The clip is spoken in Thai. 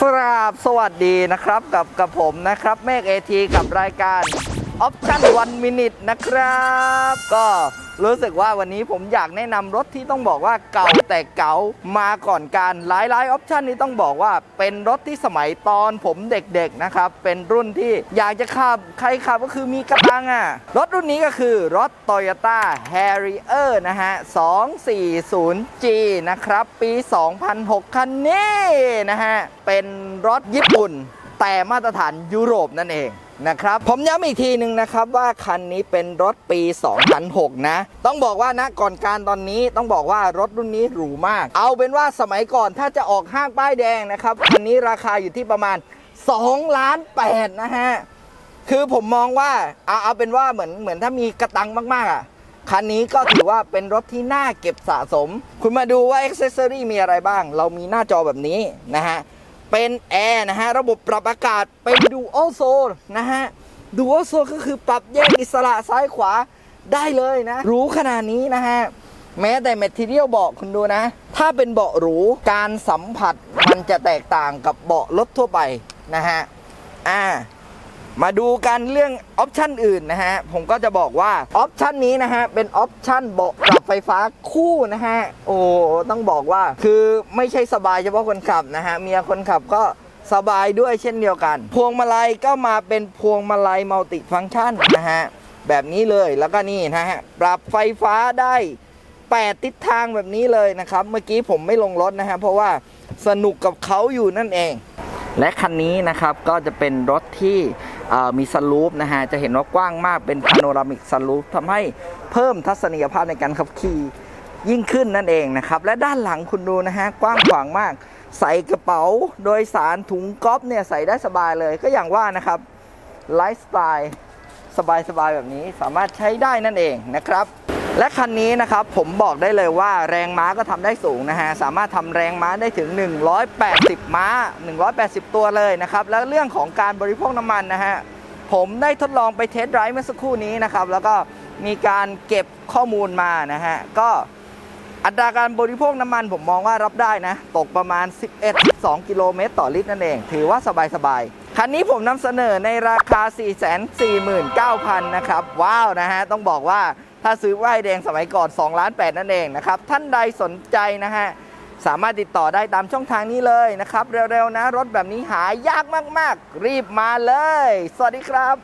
ครับสวัสดีนะครับกับกับผมนะครับเมฆเอทีกับรายการออปชั่นวันมินิทนะครับ ก็ รู้สึกว่าวันนี้ผมอยากแนะนำรถที่ต้องบอกว่าเก่าแต่เก่ามาก่อนการหลายๆออปชันนี้ต้องบอกว่าเป็นรถที่สมัยตอนผมเด็กๆนะครับเป็นรุ่นที่อยากจะขับใครขับก็คือมีกระตังอะรถรุ่นนี้ก็คือรถ Toyota Harrier นะฮะ 240G นะครับ ปี 2006 คันนี้นะฮะ เป็นรถญี่ปุ่น แต่มาตรฐานยุโรปนั่นเอง นะครับ ผมย้ำอีกทีหนึ่งนะครับว่าคันนี้เป็นรถปี 2006 นะ ต้องบอกว่านะก่อนการตอนนี้ต้องบอกว่ารถรุ่นนี้หรูมาก เอาเป็นว่าสมัยก่อนถ้าจะออกห้างป้ายแดงนะครับ คันนี้ราคาอยู่ที่ประมาณ2ล้าน8นะฮะ คือผมมองว่าเอาเอาเป็นว่าเหมือนเหมือนถ้ามีกระตังมากๆอะคันนี้ก็ถือว่าเป็นรถที่น่าเก็บสะสม คุณมาดูว่าอ็อกเซซอรี่มีอะไรบ้าง เรามีหน้าจอแบบนี้นะฮะ เป็นแอร์นะฮะ ระบบปรับอากาศเป็นดูอัลโซนะฮะดูอัลโซก็คือปรับแยกอิสระซ้ายขวาได้เลยนะ รู้ขนาดนี้นะฮะ แม้แต่แมทเทียลเบาะคุณดูนะ ถ้าเป็นเบาะหรู การสัมผัสมันจะแตกต่างกับเบาะรถทั่วไปนะฮะอ่า มาดูกันเรื่องออปชันอื่นนะฮะ ผมก็จะบอกว่าออปชันนี้นะฮะ เป็นออปชันเบาะปรับไฟฟ้าคู่นะฮะ โอ้ต้องบอกว่าคือไม่ใช่สบายเฉพาะคนขับนะฮะ เมียคนขับก็สบายด้วยเช่นเดียวกัน พวงมาลัยก็มาเป็นพวงมาลัยมัลติฟังก์ชันนะฮะ แบบนี้เลยแล้วก็นี่นะฮะ ปรับไฟฟ้าได้ 8 ทิศทางแบบนี้เลยนะครับ เมื่อกี้ผมไม่ลงรถนะฮะเพราะว่าสนุกกับเขาอยู่นั่นเอง และคันนี้นะครับก็จะเป็นรถที่ มีสลูปนะฮะจะเห็นว่ากว้างมากเป็นพาโนรามิกสลูปทำให้เพิ่มทัศนียภาพในการขับขี่ยิ่งขึ้นนั่นเองนะครับและด้านหลังคุณดูนะฮะกว้างขวางมาก ใส่กระเป๋าโดยสารถุงก๊อฟเนี่ยใส่ได้สบายเลยก็อย่างว่านะครับไลฟ์สไตล์สบายๆแบบนี้สามารถใช้ได้นั่นเองนะครับ และคันนี้นะครับผมบอกได้เลยว่าแรงม้าก็ทำได้สูงนะฮะสามารถทำแรงม้าได้ถึง 180 ม้า 180 ตัวเลยนะครับแล้วเรื่องของการบริโภคน้ำมันนะฮะผมได้ทดลองไปเทสต์ไดรฟ์เมื่อสักครู่นี้นะครับแล้วก็มีการเก็บข้อมูลมานะฮะก็อัตราการบริโภคน้ำมันผมมองว่ารับได้นะ ตกประมาณ11-2 กิโลเมตรต่อลิตรนั่นเอง ถือว่าสบายๆ คันนี้ผมนำเสนอในราคา 449,000 นะครับ ว้าวนะฮะ ต้องบอกว่า ถ้าซื้อว่ายแดงสมัยก่อน2ล้าน8นั่นเองนะครับ ท่านใดสนใจนะฮะ สามารถติดต่อได้ตามช่องทางนี้เลยนะครับ เร็วๆนะ รถแบบนี้หายากมากๆ รีบมาเลย สวัสดีครับ